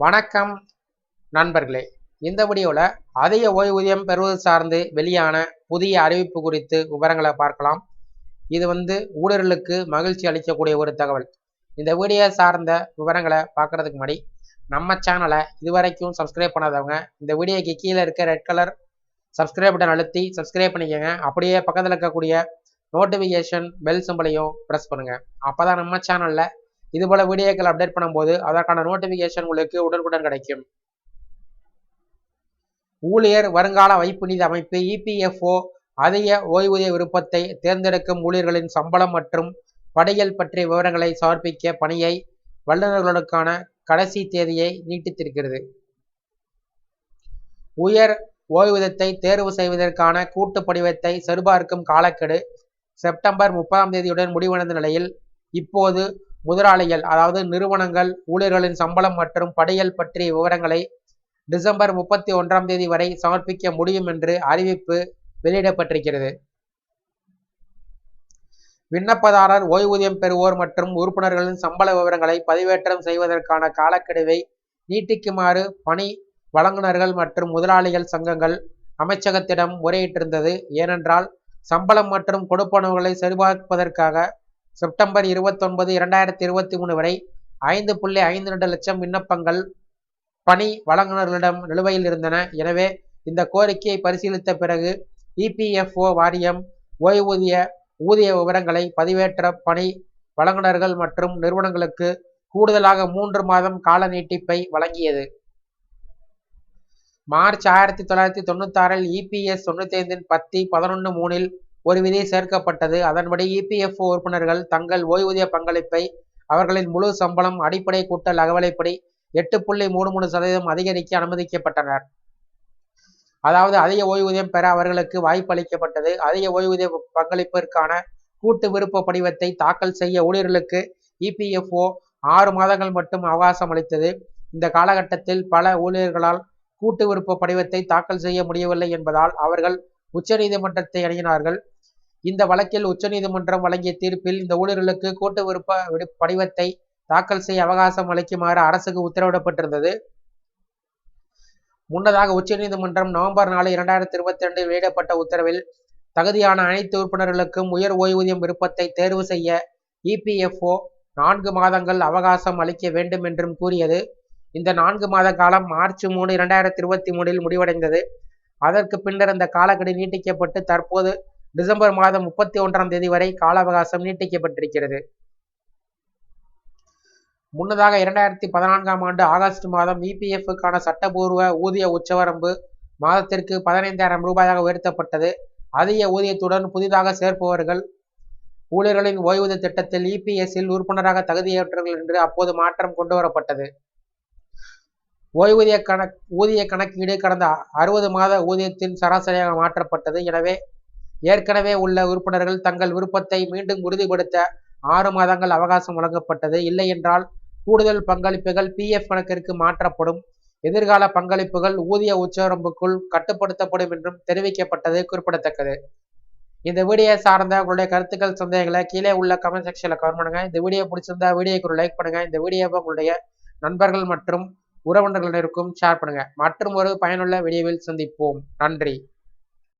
வணக்கம் நண்பர்களே. இந்த வீடியோவில் அதிக ஓய்வூதியம் பெறுவது சார்ந்து வெளியான புதிய அறிவிப்பு குறித்து விவரங்களை பார்க்கலாம். இது வந்து ஊழியர்களுக்கு மகிழ்ச்சி அளிக்கக்கூடிய ஒரு தகவல். இந்த வீடியோ சார்ந்த விவரங்களை பார்க்கறதுக்கு முன்னாடி நம்ம சேனலை இதுவரைக்கும் சப்ஸ்கிரைப் பண்ணாதவங்க இந்த வீடியோக்கு கீழே இருக்க ரெட் கலர் சப்ஸ்கிரைப் பட்டன் அழுத்தி சப்ஸ்கிரைப் பண்ணிக்கோங்க. அப்படியே பக்கத்தில் இருக்கக்கூடிய நோட்டிஃபிகேஷன் பெல் சிம்பிளையும் ப்ரெஸ் பண்ணுங்கள் அப்போ தான் நம்ம சேனலில் இது போல வீடியோக்கள் அப்டேட் பண்ணும்போது அதற்கான நோட்டிஃபிகேஷன் உங்களுக்கு உடனுக்குடன் கிடைக்கும். ஊழியர் வருங்கால வைப்பு நிதி அமைப்பு இபிஎஃப்ஓ அதிக ஓய்வூதிய விருப்பத்தை தேர்ந்தெடுக்கும் ஊழியர்களின் சம்பளம் மற்றும் படையல் பற்றிய விவரங்களை சமர்ப்பிக்க பணியை வல்லுநர்களுக்கான கடைசி தேதியை நீட்டித்திருக்கிறது. உயர் ஓய்வூதியத்தை தேர்வு செய்வதற்கான கூட்டு படிவத்தை சரிபார்க்கும் காலக்கெடு செப்டம்பர் முப்பதாம் தேதியுடன் முடிவடைந்த நிலையில் இப்போது முதலாளிகள் அதாவது நிறுவனங்கள் ஊழியர்களின் சம்பளம் மற்றும் படையல் பற்றிய விவரங்களை டிசம்பர் முப்பத்தி ஒன்றாம் தேதி வரை சமர்ப்பிக்க முடியும் என்று அறிவிப்பு வெளியிடப்பட்டிருக்கிறது. விண்ணப்பதாரர் ஓய்வூதியம் பெறுவோர் மற்றும் உறுப்பினர்களின் சம்பள விவரங்களை பதிவேற்றம் செய்வதற்கான காலக்கெடுவை நீட்டிக்குமாறு பணி வழங்குனர்கள் மற்றும் முதலாளிகள் சங்கங்கள் அமைச்சகத்திடம் முறையிட்டிருந்தது. ஏனென்றால் சம்பளம் மற்றும் கொடுப்பனவுகளை சரிபார்ப்பதற்காக செப்டம்பர் இருபத்தொன்பது இரண்டாயிரத்தி இருபத்தி மூணு வரை ஐந்து புள்ளி ஐந்து ரெண்டு லட்சம் விண்ணப்பங்கள் பணி வழங்குனர்களிடம் நிலுவையில் இருந்தன. எனவே இந்த கோரிக்கையை பரிசீலித்த பிறகு இபிஎஃப்ஓ வாரியம் ஓய்வூதிய ஊதிய விவரங்களை பதிவேற்ற பணி வழங்குனர்கள் மற்றும் நிறுவனங்களுக்கு கூடுதலாக மூன்று மாதம் கால நீட்டிப்பை வழங்கியது. மார்ச் ஆயிரத்தி தொள்ளாயிரத்தி தொண்ணூத்தி ஆறில் இபிஎஸ் தொண்ணூத்தி ஐந்தின் பத்தி பதினொன்று மூணில் ஒரு விதி சேர்க்கப்பட்டது. அதன்படி இபிஎஃப்ஓ உறுப்பினர்கள் தங்கள் ஓய்வூதிய பங்களிப்பை அவர்களின் முழு சம்பளம் அடிப்படை கூட்டல் அகவலைப்படி எட்டு புள்ளி மூணு மூணு சதவீதம் அதிகரிக்க அனுமதிக்கப்பட்டனர். அதாவது அதிக ஓய்வூதியம் பெற அவர்களுக்கு வாய்ப்பு அளிக்கப்பட்டது. அதிக ஓய்வூதிய பங்களிப்பிற்கான கூட்டு விருப்ப படிவத்தை தாக்கல் செய்ய ஊழியர்களுக்கு இபிஎஃப்ஓ ஆறு மாதங்கள் மட்டும் அவகாசம் அளித்தது. இந்த காலகட்டத்தில் பல ஊழியர்களால் கூட்டு விருப்ப படிவத்தை தாக்கல் செய்ய முடியவில்லை என்பதால் அவர்கள் உச்சநீதிமன்றத்தை அணுகினார்கள். இந்த வழக்கில் உச்சநீதிமன்றம் வழங்கிய தீர்ப்பில் இந்த ஊழியர்களுக்கு கூட்டு விருப்ப படிவத்தை தாக்கல் செய்ய அவகாசம் அளிக்குமாறு அரசுக்கு உத்தரவிடப்பட்டிருந்தது. முன்னதாக உச்சநீதிமன்றம் நவம்பர் நாலு இரண்டாயிரத்தி இருபத்தி ரெண்டில் வெளியிடப்பட்ட உத்தரவில் தகுதியான அனைத்து உறுப்பினர்களுக்கும் உயர் ஓய்வூதியம் விருப்பத்தை தேர்வு செய்ய இபிஎஃப்ஓ நான்கு மாதங்கள் அவகாசம் அளிக்க வேண்டும் என்றும் கூறியது. இந்த நான்கு மாத காலம் மார்ச் மூணு இரண்டாயிரத்தி இருபத்தி மூணில் முடிவடைந்தது. அதற்கு பின்னர் இந்த காலக்கெடு நீட்டிக்கப்பட்டு தற்போது டிசம்பர் மாதம் முப்பத்தி ஒன்றாம் தேதி வரை கால அவகாசம் நீட்டிக்கப்பட்டிருக்கிறது. முன்னதாக இரண்டாயிரத்தி பதினான்காம் ஆண்டு ஆகஸ்ட் மாதம் இபிஎஃப்க்கான சட்டபூர்வ ஊதிய உச்சவரம்பு மாதத்திற்கு பதினைந்தாயிரம் ரூபாயாக உயர்த்தப்பட்டது. அதிக ஊதியத்துடன் புதிதாக சேர்ப்பவர்கள் ஊழியர்களின் ஓய்வூதிய திட்டத்தில் இபிஎஸ்ஸில் உறுப்பினராக தகுதியேற்றர்கள் என்று அப்போது மாற்றம் கொண்டு வரப்பட்டது ஓய்வூதிய கணக் ஊதிய கணக்கீடு கடந்த அறுபது மாத ஊதியத்தின் சராசரியாக மாற்றப்பட்டது. எனவே ஏற்கனவே உள்ள உறுப்பினர்கள் தங்கள் விருப்பத்தை மீண்டும் உறுதிப்படுத்த ஆறு மாதங்கள் அவகாசம் வழங்கப்பட்டது. இல்லை என்றால் கூடுதல் பங்களிப்புகள் பிஎஃப் கணக்கிற்கு மாற்றப்படும். எதிர்கால பங்களிப்புகள் ஊதிய உச்சவரம்புக்குள் கட்டுப்படுத்தப்படும் என்றும் தெரிவிக்கப்பட்டது குறிப்பிடத்தக்கது. இந்த வீடியோ சார்ந்த உங்களுடைய கருத்துக்கள் சந்தேகங்களை கீழே உள்ள கமெண்ட் செக்ஷனில் கவர் பண்ணுங்க. இந்த வீடியோ பிடிச்சிருந்தா வீடியோக்கு ஒரு லைக் பண்ணுங்க. இந்த வீடியோவை உங்களுடைய நண்பர்கள் மற்றும் உறவினர்களினருக்கும் ஷேர் பண்ணுங்க. மற்றும் ஒரு பயனுள்ள வீடியோவில் சந்திப்போம். நன்றி.